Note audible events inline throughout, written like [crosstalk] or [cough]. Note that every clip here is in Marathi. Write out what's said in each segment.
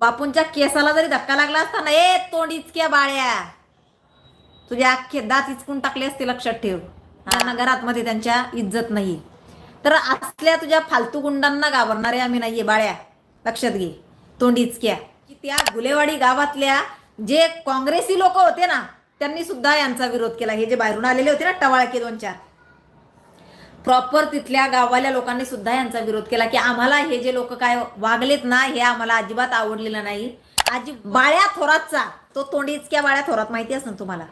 बापूंच्या केसाला जरी धक्का लागला असता ना ए तोंड इचक्या बाळ्या. तुझ्या अख्खे दात इचकून टाकले असते लक्षात ठेव. त्यांना घरात मध्ये त्यांच्या इज्जत नाही. तर असल्या तुझ्या फालतू गुंडांना घाबरणारे आम्ही नाहीये बाळ्या. लक्षात घे. तोंड इचक्या. की त्या गुलेवाडी गावातल्या जे काँग्रेसी लोक होते ना त्यांनी सुद्धा यांचा विरोध केला. हे जे बाहेरून आलेले होते ना टवाळके दोन चार. प्रॉपर तिथल्या गावाल्या लोकांनी सुद्धा यांचा विरोध केला की आम्हाला हे जे लोक काय वागलेत ना हे आम्हाला अजिबात आवडलेलं नाही. आजी बाळ्या थोरातचा तो तोंडी इतक्या बाळ्या थोरात माहिती असेल तुम्हाला?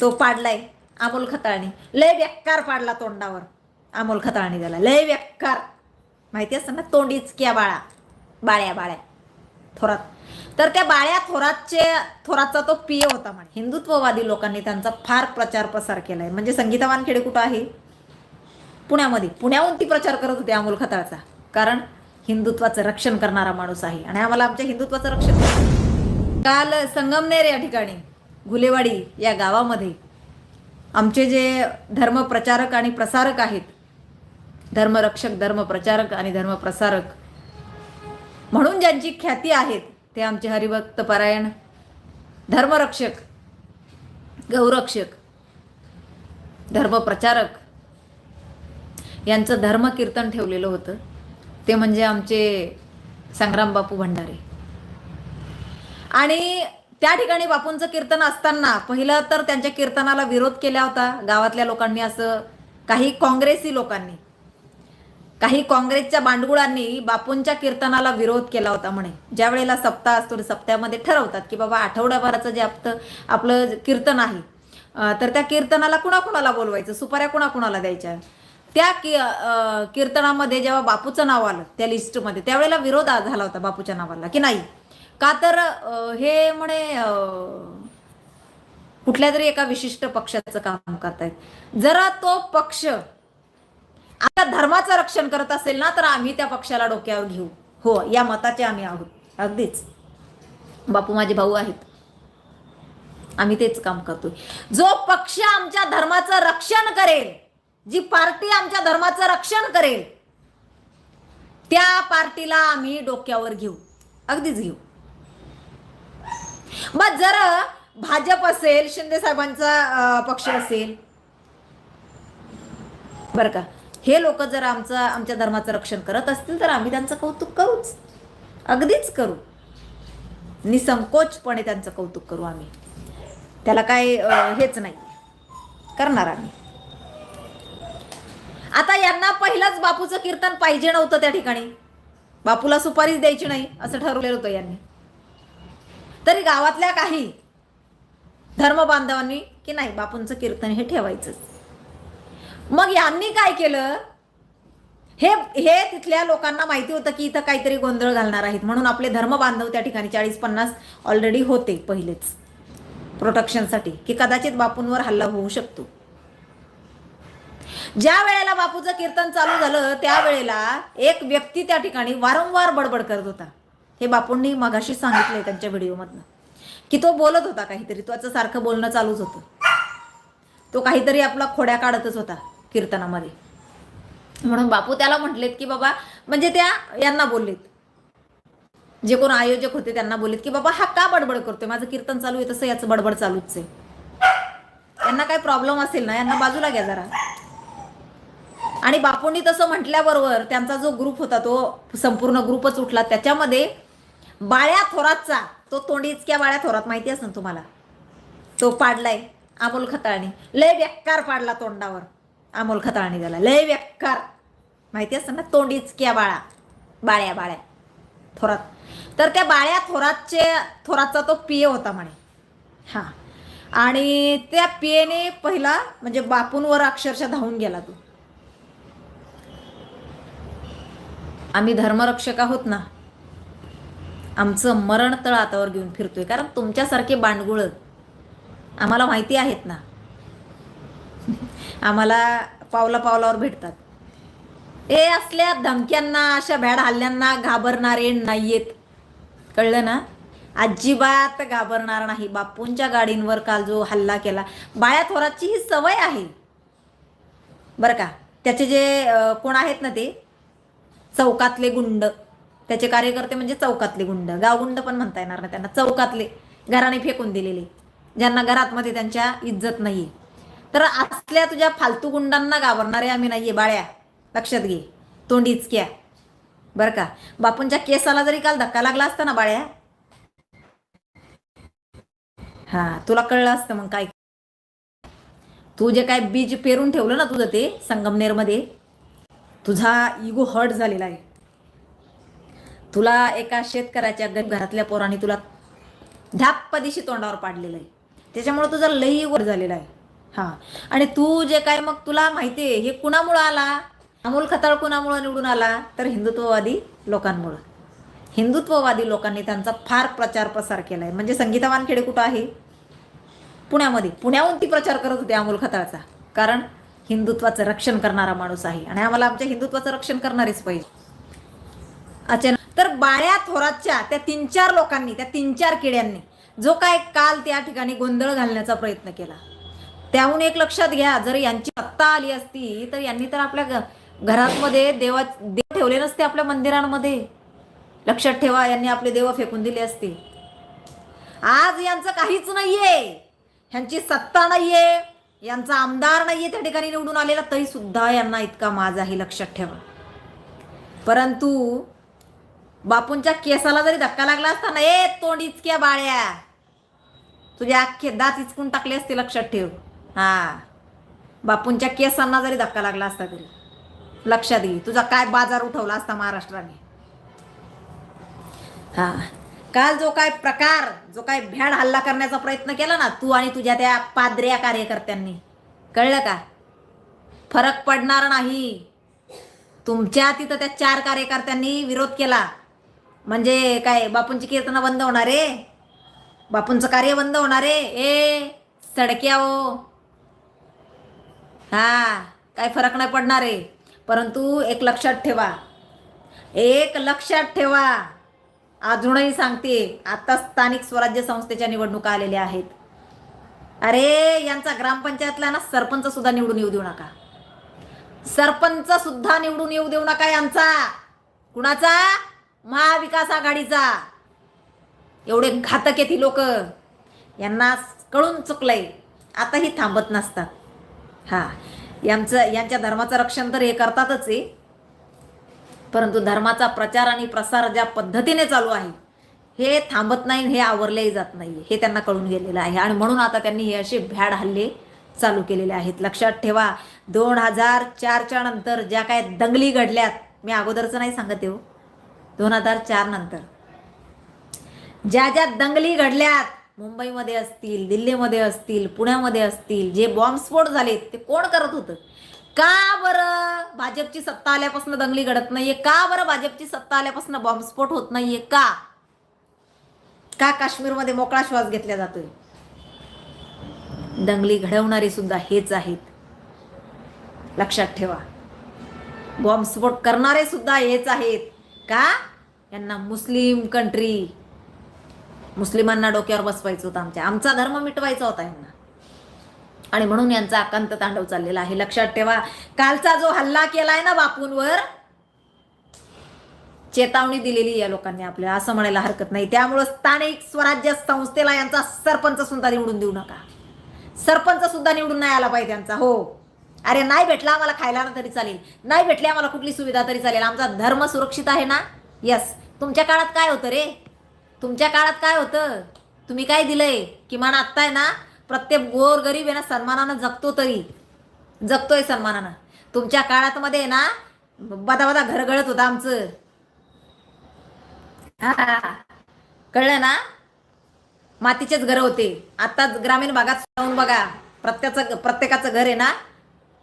तो पाडलाय अमोल खताळणी. लय व्यक्कार पाडला तोंडावर अमोल खताळणी त्याला. लय व्यक्कार माहिती असतं ना तोंडीचक्या बाळा बाळ्या बाळ्या थोरात. तर त्या बाळ्या थोरातचे थोरातचा तो पिय होता म्हणे. हिंदुत्ववादी लोकांनी त्यांचा फार प्रचार प्रसार केलाय. म्हणजे संगीता वानखेडे कुठं आहे? पुण्यामध्ये. पुण्याहून ती प्रचार करत होती अमोल खताळचा कारण हिंदुत्वाचं रक्षण करणारा माणूस आहे. आणि आम्हाला आमच्या हिंदुत्वाचं रक्षण काल संगमनेर या ठिकाणी घुलेवाडी या गावामध्ये आमचे जे धर्मप्रचारक आणि प्रसारक आहेत धर्मरक्षक धर्मप्रचारक आणि धर्मप्रसारक म्हणून ज्यांची ख्याती आहेत ते आमचे हरिभक्त परायण धर्मरक्षक गौरक्षक धर्मप्रचारक यांचं धर्मकीर्तन ठेवलेलं होतं. ते म्हणजे आमचे संग्राम बापू भंडारे. आणि त्या ठिकाणी बापूंचं कीर्तन असताना पहिलं तर त्यांच्या कीर्तनाला विरोध केला होता. गावातल्या लोकांनी असं काही काँग्रेसी लोकांनी काही काँग्रेसच्या बांडगुळांनी बापूंच्या कीर्तनाला विरोध केला होता म्हणे. ज्या वेळेला सप्ताह असतो सप्त्यामध्ये ठरवतात की बाबा आठवड्याभराचं जे आपलं आपलं कीर्तन आहे तर त्या कीर्तनाला कुणाकुणाला बोलवायचं? सुपाऱ्या कुणाकुणाला द्यायच्या? त्या की कीर्तनामध्ये जेव्हा बापूचं नाव आलं त्या लिस्टमध्ये त्यावेळेला विरोध झाला होता बापूच्या नावाला की नाही? का तर हे म्हणे कुठल्या तरी एका विशिष्ट पक्षाचं काम करतायत. जरा तो पक्ष आपल्या धर्माचं रक्षण करत असेल ना तर आम्ही त्या पक्षाला डोक्यावर घेऊ. हो या मताचे आम्ही आहोत. अगदीच. बापू माझे भाऊ आहेत. आम्ही तेच काम करतोय. जो पक्ष आमच्या धर्माचं रक्षण करेल जी पार्टी आमच्या धर्माचं रक्षण करेल त्या पार्टीला आम्ही डोक्यावर घेऊ. अगदीच घेऊ. मग जर भाजप असेल शिंदे साहेबांचा पक्ष असेल बरं का हे लोक जर आमचं आमच्या धर्माचं रक्षण करत असतील तर आम्ही त्यांचं कौतुक करूच. अगदीच करू. निसंकोचपणे त्यांचं कौतुक करू आम्ही. त्याला काय हेच नाही. करणार आम्ही. आता यांना पहिलंच बापूचं कीर्तन पाहिजे नव्हतं त्या ठिकाणी. बापूला सुपारीच द्यायची नाही असं ठरवलेलं होतं यांनी. तरी गावातल्या काही धर्मबांधवांनी की नाही बापूंचं कीर्तन हे ठेवायचंच. मग यांनी काय केलं? हे हे तिथल्या लोकांना माहिती होतं की इथं काहीतरी गोंधळ घालणार आहेत. म्हणून आपले धर्म बांधव त्या ठिकाणी चाळीस पन्नास ऑलरेडी होते पहिलेच. प्रोटेक्शनसाठी की कदाचित बापूंवर हल्ला होऊ शकतो. ज्या वेळेला बापूचं कीर्तन चालू झालं त्यावेळेला एक व्यक्ती त्या ठिकाणी वारंवार बडबड करत होता. हे बापूंनी मगाशी सांगितलंय त्यांच्या व्हिडिओमधनं. की तो बोलत होता काहीतरी त्याचं सारखं बोलणं चालूच होतं. तो काहीतरी आपला खोड्या काढतच होता कीर्तनामध्ये. म्हणून बापू त्याला म्हटलेत की बाबा म्हणजे त्या यांना बोललेत. जे कोण आयोजक होते त्यांना बोललेत की बाबा हा का बडबड करतोय? माझं कीर्तन चालू आहे तसं याचं बडबड चालूच आहे. यांना काय प्रॉब्लेम असेल ना? यांना बाजूला घ्या जरा. आणि बापूंनी तसं म्हटल्याबरोबर त्यांचा जो ग्रुप होता तो संपूर्ण ग्रुपच उठला. त्याच्यामध्ये बाळ्या थोरातचा तो तोंडीचक्या बाळ्या थोरात माहिती असेल तुम्हाला? तो पाडलाय अमोल खताळणी. लय व्यक्कार पाडला तोंडावर अमोल खताळणी त्याला. लय व्यक्कार. माहिती असतं ना? तोंडीचक्या बाळा. बाळ्या बाळ्या. थोरात. तर त्या बाळ्या थोरातचे थोरातचा तो पिए होता म्हणे. हां. आणि त्या पियेने पहिला म्हणजे बापूंवर अक्षरशः धावून गेला तो. आम्ही धर्मरक्षक आहोत ना? आमचं मरण तळ हातावर घेऊन फिरतोय. कारण तुमच्यासारखे बांडगुळ आम्हाला माहिती आहेत ना? आम्हाला पावला पावलावर भेटतात. ए असल्या धमक्यांना अशा भ्याड हल्ल्यांना घाबरणारे नाहीयेत. कळलं ना? अजिबात घाबरणार नाही. बापूंच्या गाडींवर काल जो हल्ला केला बाळ्या थोरातची ही सवय आहे. बरं का? त्याचे जे कोण आहेत ना ते? चौकातले गुंड. त्याचे कार्यकर्ते म्हणजे चौकातले गुंड. गावगुंड पण म्हणता येणार नाही त्यांना. चौकातले. घराने फेकून दिलेले. ज्यांना घरातमध्ये त्यांच्या इज्जत नाहीये. तर असल्या तुझ्या फालतू गुंडांना घाबरणारे आम्ही नाहीये. बाळ्या लक्षात घे. तोंडीच इचक्या. बरं का? बापूंच्या केसाला जरी काल धक्का लागला असता ना बाळ्या? हा तुला कळलं असतं मग काय? तू जे काय बीज पेरून ठेवलं ना तुझं ते संगमनेरमध्ये तुझा इगो हर्ट झालेला आहे. तुला एका शेतकऱ्याच्या गरीब घरातल्या पोराने तुला ढाप्पदिशी तोंडावर पाडलेलं आहे. त्याच्यामुळे तुझा लई वर झालेला आहे. हां. आणि तू जे काय मग तुला माहिती आहे हे कुणामुळं आला? अमोल खताळ कुणामुळं निवडून आला? तर हिंदुत्ववादी लोकांमुळं. हिंदुत्ववादी लोकांनी त्यांचा फार प्रचार प्रसार केला आहे म्हणजे संगीता वानखेडे कुठं आहे? पुण्यामध्ये. पुण्याहून ती प्रचार करत होती अमोल खताळचा. कारण हिंदुत्वाचं रक्षण करणारा माणूस आहे. आणि आम्हाला आमच्या हिंदुत्वाचं रक्षण करणारीच पाहिजे. अच्छा तर बाळ्या थोरातच्या त्या तीन चार लोकांनी त्या तीन चार किड्यांनी जो काय काल त्या ठिकाणी गोंधळ घालण्याचा प्रयत्न केला. त्याहून एक लक्षात घ्या जर यांची सत्ता आली असती तर यांनी तर आपल्या घ- घरांमध्ये देवा देव ठेवले नसते आपल्या मंदिरांमध्ये. लक्षात ठेवा यांनी आपले देव फेकून दिले असते. आज यांचं काहीच नाहीये. ह्यांची सत्ता नाहीये. यांचा आमदार नाहीये त्या ठिकाणी निवडून आलेला तरी सुद्धा यांना इतका माज आहे लक्षात ठेवा. परंतु बापूंच्या केसाला जरी धक्का लागला असता ना ए तोंड इचक्या बाळ्या. तुझे अख्खे दात इचकून टाकले असते लक्षात ठेव. हा. बापूंच्या केसांना जरी धक्का लागला असता तरी. लक्षात घे तुझा काय बाजार उठवला असता महाराष्ट्राने. हा. काल जो काय प्रकार जो काय भ्याड हल्ला करण्याचा प्रयत्न केला ना तू आणि तुझ्या त्या पाद्र्या कार्यकर्त्यांनी. कळलं का? फरक पडणार नाही. तुमच्या तिथं त्या चार कार्यकर्त्यांनी विरोध केला. म्हणजे काय बापूंची कीर्तनं बंद होणार आहे? बापूंचं कार्य बंद होणार आहे? ए सडक्या हो. हा काय फरक नाही पडणार आहे. परंतु एक लक्षात ठेवा. एक लक्षात ठेवा. अजूनही सांगते आता स्थानिक स्वराज्य संस्थेच्या निवडणुका आलेल्या आहेत. अरे यांचा ग्रामपंचायतला ना सरपंच सुद्धा निवडून येऊ देऊ नका. सरपंच सुद्धा निवडून येऊ देऊ नका यांचा. कुणाचा? महाविकास आघाडीचा. एवढे घातक आहेत ही लोक. यांना कळून चुकलंय. आताही थांबत नसतात. हा यांचं यांच्या धर्माचं रक्षण तर हे करतातच आहे परंतु धर्माचा प्रचार आणि प्रसार ज्या पद्धतीने चालू आहे हे थांबत नाही हे आवरलेही जात नाही हे त्यांना कळून गेलेलं आहे. आणि म्हणून आता त्यांनी हे असे भ्याड हल्ले चालू केलेले आहेत. लक्षात ठेवा दोन हजार चारच्या नंतर ज्या काय दंगली घडल्यात मी अगोदरचं नाही सांगत येऊ हो. दोन हजार चार नंतर. ज्या ज्या दंगली घडल्यात मुंबईमध्ये असतील दिल्लीमध्ये असतील पुण्यामध्ये असतील जे बॉम्बस्फोट झालेत ते कोण करत होतं? का बरं भाजपची सत्ता आल्यापासून दंगली घडत नाहीये? का बरं भाजपची सत्ता आल्यापासून बॉम्बस्फोट होत नाहीये? का? का काश्मीरमध्ये मोकळा श्वास घेतला जातोय? दंगली घडवणारे सुद्धा हेच आहेत. लक्षात ठेवा. बॉम्बस्फोट करणारे सुद्धा हेच आहेत. का? यांना मुस्लिम कंट्री मुस्लिमांना डोक्यावर बसवायचं होतं आमच्या. आमचा धर्म मिटवायचा होता यांना. आणि म्हणून यांचा अकांत तांडव चाललेला आहे. लक्षात ठेवा कालचा जो हल्ला केलाय ना बापूंवर चेतावणी दिलेली या लोकांनी आपल्याला. असं म्हणायला हरकत नाही. त्यामुळं स्थानिक स्वराज्य संस्थेला यांचा सरपंच सुद्धा निवडून देऊ नका. सरपंच सुद्धा निवडून नाही आला पाहिजे त्यांचा हो. अरे नाही भेटला आम्हाला खायला ना तरी चालेल. नाही भेटली आम्हाला कुठली सुविधा तरी चालेल. आमचा धर्म सुरक्षित आहे ना? यस तुमच्या काळात काय होतं रे? तुमच्या काळात काय होतं? तुम्ही काय दिलंय? किमान आत्ता आहे ना? प्रत्येक गोर गरीब आहे ना सन्मानानं जगतो तरी. जगतोय सन्मानानं. तुमच्या काळात मध्ये ना बदा बदा घर गळत होतं आमचं. हा. कळलं ना? मातीचेच घर होते. आता ग्रामीण भागात जाऊन बघा. प्रत्येकाचं प्रत्येकाचं घर आहे ना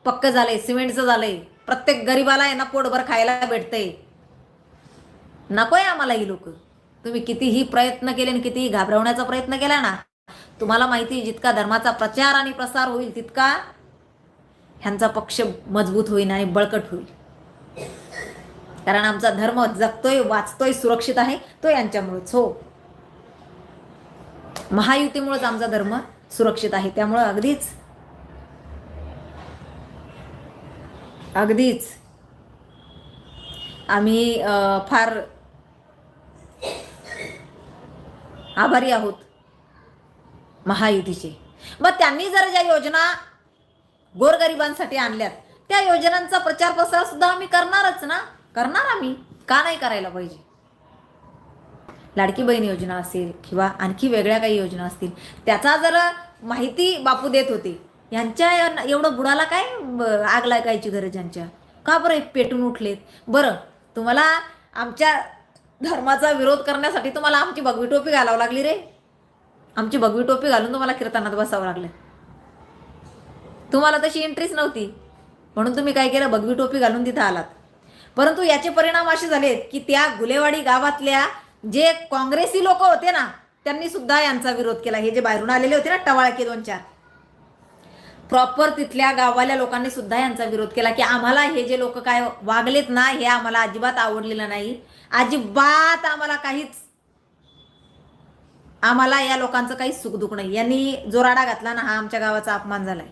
पक्क झालंय सिमेंटचं झालंय. प्रत्येक गरीबाला आहे ना पोटभर खायला भेटतंय. नकोय आम्हाला ही लोक. तुम्ही कितीही प्रयत्न केले आणि कितीही घाबरवण्याचा प्रयत्न केला ना तुम्हाला माहिती आहे, जितका धर्माचा प्रचार आणि प्रसार होईल तितका ह्यांचा पक्ष मजबूत होईल आणि बळकट होईल. कारण आमचा धर्म जगतोय वाचतोय सुरक्षित आहे तो यांच्यामुळेच हो. महायुतीमुळेच आमचा धर्म सुरक्षित आहे त्यामुळं अगदीच अगदीच आम्ही फार आभारी आहोत. महायुतीचे. मग त्यांनी जर ज्या योजना गोरगरिबांसाठी आणल्यात त्या योजनांचा प्रचार प्रसार सुद्धा आम्ही करणारच ना? करणार आम्ही? का नाही करायला पाहिजे? लाडकी बहीण योजना असेल किंवा आणखी वेगळ्या काही योजना असतील त्याचा जर माहिती बापू देत होते यांच्या एवढं बुडाला काय आग लागायची गरज यांच्या? का बरं पेटून उठलेत? बरं तुम्हाला आमच्या धर्माचा विरोध करण्यासाठी तुम्हाला आमची भगवी टोपी घालावं लागली रे. आमची भगवी टोपी घालून तुम्हाला कीर्तनात बसावं लागलं तुम्हाला तशी इंटरेस्ट नव्हती. म्हणून तुम्ही काय केलं? भगवी टोपी घालून तिथं आलात. परंतु याचे परिणाम असे झालेत की त्या गुलेवाडी गावातल्या जे काँग्रेसी लोक होते ना त्यांनी सुद्धा यांचा विरोध केला. हे जे बाहेरून आलेले होते ना टवाळके दोन चार. प्रॉपर तिथल्या गावाल्या लोकांनी सुद्धा यांचा विरोध केला की आम्हाला हे जे लोक काय वागलेत ना हे आम्हाला अजिबात आवडलेलं नाही. अजिबात आम्हाला काहीच आम्हाला या लोकांचं काही सुख दुख नाही. यांनी जो राडा घातला ना हा आमच्या गावाचा अपमान झालाय.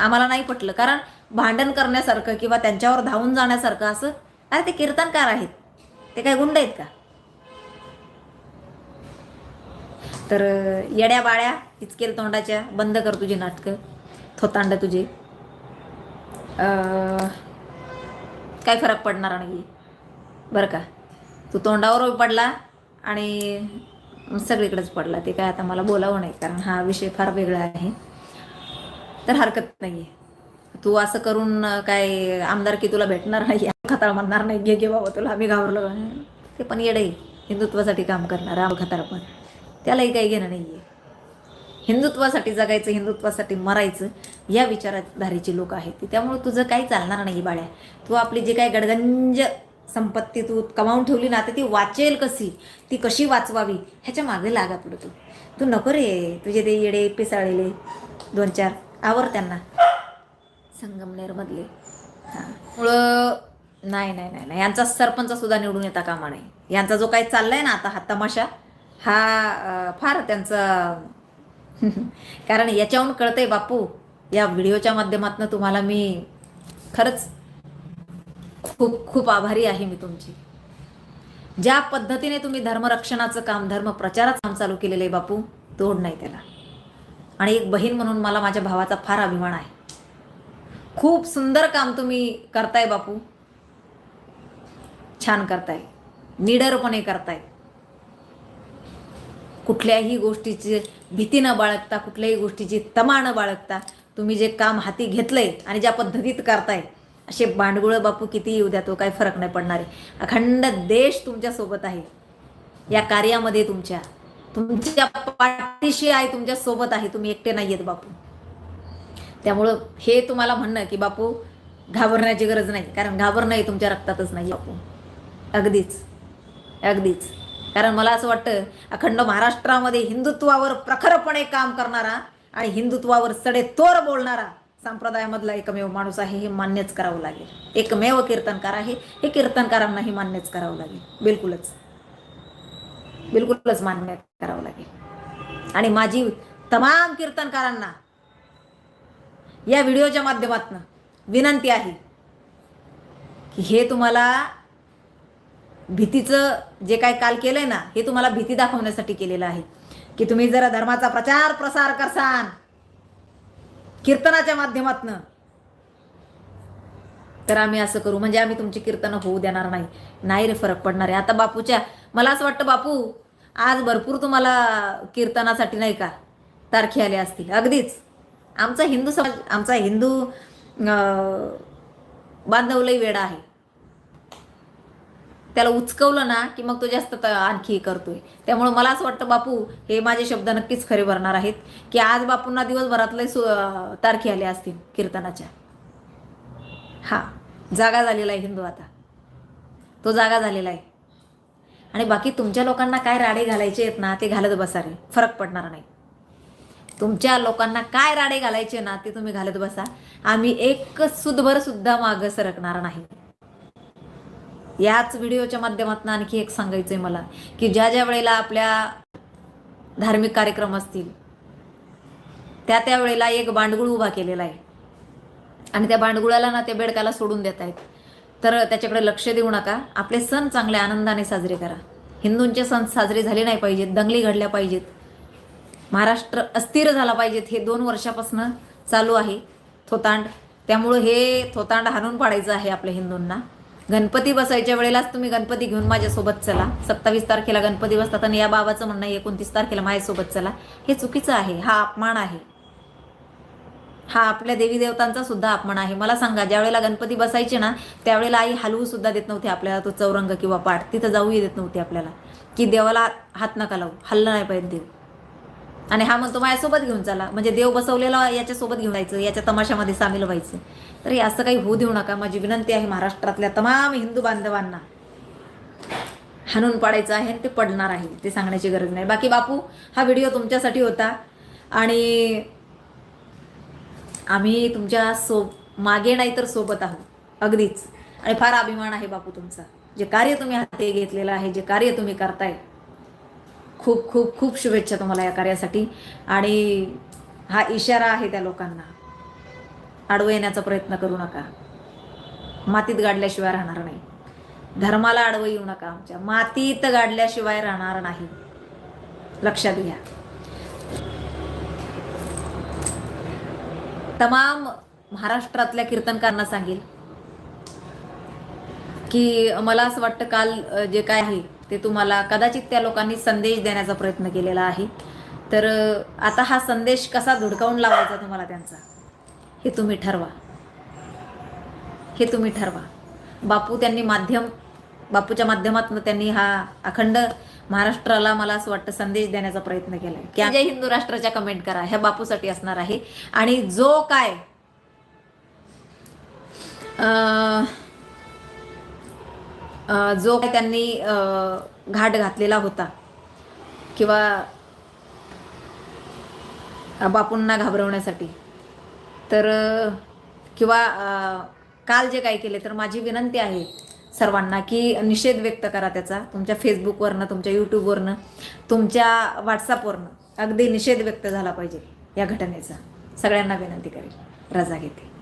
आम्हाला नाही पटलं. कारण भांडण करण्यासारखं किंवा त्यांच्यावर धावून जाण्यासारखं असं अरे ते कीर्तनकार आहेत. ते काय गुंड आहेत का? तर येड्या बाळ्या इचकेल तोंडाच्या बंद कर तुझी नाटकं. थोतांड तुझे. काय फरक पडणार नाही. बरं का? तू तोंडावर पडला आणि सगळीकडेच पडला. ते काय आता मला बोलावं नाही कारण हा विषय फार वेगळा आहे. तर हरकत नाही आहे तू असं करून काय आमदार की तुला भेटणार नाही [laughs] खताळ म्हणणार नाही घे घे बाबा तुला आम्ही घाबरलो. ते पण येडे हिंदुत्वासाठी काम करणार राम खताळ पण. त्यालाही काही घेणं नाही आहे हिंदुत्वासाठी जगायचं हिंदुत्वासाठी मरायचं या विचारधारेची लोक आहेत त्यामुळे तुझं काही चालणार नाही बाळ्या. तू आपली जी काही गडगंज संपत्ती तू कमावून ठेवली ना तर ती वाचेल कशी? ती कशी वाचवावी? ह्याच्या मागे लागा पुढं तू. तू नको रे तुझे ते येडे पिसाळलेले दोन चार. आवर त्यांना. संगमनेरमधले हां. मुळं नाही नाही नाही नाही. यांचा सरपंच सुद्धा निवडून येता कामा नाही यांचा जो काही चाललाय ना आता हा तमाशा हा फार त्यांचा [laughs] कारण याच्याहून कळतंय बापू या व्हिडिओच्या माध्यमातून तुम्हाला मी खरंच खूप खूप आभारी आहे मी तुमची. ज्या पद्धतीने तुम्ही धर्मरक्षणाचं काम धर्म प्रचाराचं काम चालू केलेलं आहे बापू तोड नाही त्याला. आणि एक बहीण म्हणून मला माझ्या भावाचा फार अभिमान आहे. खूप सुंदर काम तुम्ही करताय बापू. छान करताय. निडरपणे करताय. कुठल्याही गोष्टीची भीती न बाळगता कुठल्याही गोष्टीची तमा न बाळगता तुम्ही जे काम हाती घेतलंय आणि ज्या पद्धतीत करताय असे बांडगुळं बापू किती येऊ द्या तो काही फरक नाही पडणार आहे. अखंड देश तुमच्यासोबत आहे. या कार्यामध्ये तुमच्या. तुमच्या पाठीशी आहे तुमच्यासोबत आहे. तुम्ही एकटे नाही आहेत बापू. त्यामुळं हे तुम्हाला म्हणणं की बापू घाबरण्याची गरज नाही. कारण घाबरणं हे तुमच्या रक्तातच नाही बापू. अगदीच. अगदीच. कारण मला असं वाटतं अखंड महाराष्ट्रामध्ये हिंदुत्वावर प्रखरपणे काम करणारा आणि हिंदुत्वावर सडेतोर बोलणारा संप्रदायामधला एकमेव माणूस आहे हे मान्यच करावं लागेल. एकमेव कीर्तनकार आहे हे कीर्तनकारांनाही मान्यच करावं लागेल. बिलकुलच. बिलकुलच मान्य करावं लागेल. आणि माझी तमाम कीर्तनकारांना या व्हिडिओच्या माध्यमातून विनंती आहे की हे तुम्हाला भीतीचं जे काय काल केलंय ना हे तुम्हाला भीती दाखवण्यासाठी केलेलं आहे. की तुम्ही जरा धर्माचा प्रचार प्रसार करसान. कीर्तनाच्या माध्यमातनं. तर आम्ही असं करू म्हणजे आम्ही तुमची कीर्तनं होऊ देणार नाही. नाही रे फरक पडणार आहे. आता बापूच्या मला असं वाटतं बापू आज भरपूर तुम्हाला कीर्तनासाठी नाही का तारखे आले असतील. अगदीच. आमचा हिंदू समाज आमचा हिंदू अं, बांधव वेडा आहे. त्याला उचकवलं ना की मग तो जास्त आणखी करतोय. त्यामुळे मला असं वाटतं बापू हे माझे शब्द नक्कीच खरे भरणार आहेत की आज बापूंना दिवसभरातले सु तारखी तारखे आले असतील कीर्तनाच्या. हा जागा झालेला आहे हिंदू आता. तो जागा झालेला आहे. आणि बाकी तुमच्या लोकांना काय राडे घालायचे आहेत ना ते घालत बसा रे. फरक पडणार नाही. तुमच्या लोकांना काय राडे घालायचे ना ते तुम्ही घालत बसा. आम्ही एक सुदभर सुद्धा मागं सरकणार नाही. याच व्हिडिओच्या माध्यमातून आणखी एक सांगायचंय मला की ज्या ज्या वेळेला आपल्या धार्मिक कार्यक्रम असतील त्या त्या वेळेला एक बांडगुळ उभा केलेला आहे. आणि त्या बांडगुळाला ना त्या बेडकाला सोडून देत आहेत. तर त्याच्याकडे लक्ष देऊ नका. आपले सण चांगले आनंदाने साजरे करा. हिंदूंचे सण साजरे झाले नाही पाहिजेत दंगली घडल्या पाहिजेत. महाराष्ट्र अस्थिर झाला पाहिजेत हे दोन वर्षापासून चालू आहे थोतांड. त्यामुळं हे थोतांड हाणून पाडायचं आहे आपल्या हिंदूंना. गणपती बसायच्या वेळेलाच तुम्ही गणपती घेऊन माझ्यासोबत चला. सत्तावीस तारखेला गणपती बसतात आणि या बाबाचं म्हणणं आहे एकोणतीस तारखेला माझ्यासोबत चला. हे चुकीचं आहे हा अपमान आहे. हा आपल्या देवी देवतांचा सुद्धा अपमान आहे. मला सांगा ज्या वेळेला गणपती बसायचे ना त्यावेळेला आई हलवू सुद्धा देत नव्हती आपल्याला तो चौरंग किंवा पाठ. तिथं जाऊही देत नव्हती आपल्याला. की देवाला हात नका लावू हल्ला नाही पाहिजे देव. आणि हा मग तो माझ्यासोबत घेऊन चला. म्हणजे देव बसवलेला याच्यासोबत घेऊन जायचं याच्या तमाशामध्ये सामील व्हायचं. तर हे असं काही होऊ देऊ नका. माझी विनंती आहे महाराष्ट्रातल्या तमाम हिंदू बांधवांना. हाणून पाडायचं आहे आणि ते पडणार आहे ते सांगण्याची गरज नाही. बाकी बापू हा व्हिडिओ तुमच्यासाठी होता. आणि आम्ही तुमच्या सो मागे नाही तर सोबत आहोत अगदीच. आणि फार अभिमान आहे बापू तुमचा. जे कार्य तुम्ही हाती घेतलेलं आहे जे कार्य तुम्ही करताय खूप खूप खूप शुभेच्छा तुम्हाला या कार्यासाठी. आणि हा इशारा आहे त्या लोकांना. आडवं येण्याचा प्रयत्न करू नका. मातीत गाडल्याशिवाय राहणार नाही. धर्माला आडवं येऊ नका आमच्या. मातीत गाडल्याशिवाय राहणार नाही. लक्षात घ्या. तमाम महाराष्ट्रातल्या कीर्तनकारांना सांगेल की मला असं वाटतं काल जे काय आहे ते तुम्हाला कदाचित त्या लोकांनी संदेश देण्याचा प्रयत्न केलेला आहे. तर आता हा संदेश कसा धुडकावून लावायचा तुम्हाला त्यांचा? हे तुम्ही ठरवा. हे तुम्ही ठरवा. बापू त्यांनी माध्यम बापूच्या माध्यमातून त्यांनी हा अखंड महाराष्ट्राला मला असं वाटतं संदेश देण्याचा प्रयत्न केलाय. की जय हिंदू राष्ट्राच्या कमेंट करा. ह्या बापूसाठी असणार आहे. आणि जो काय अं, जो काय त्यांनी घाट घातलेला होता. किंवा बापूंना घाबरवण्यासाठी. तर किंवा काल जे काही केले तर माझी विनंती आहे सर्वांना की निषेध व्यक्त करा त्याचा. तुमच्या फेसबुकवरनं तुमच्या यूट्यूबवरनं तुमच्या व्हॉट्सअपवरनं. अगदी निषेध व्यक्त झाला पाहिजे या घटनेचा. सगळ्यांना विनंती करेल रजा घेते.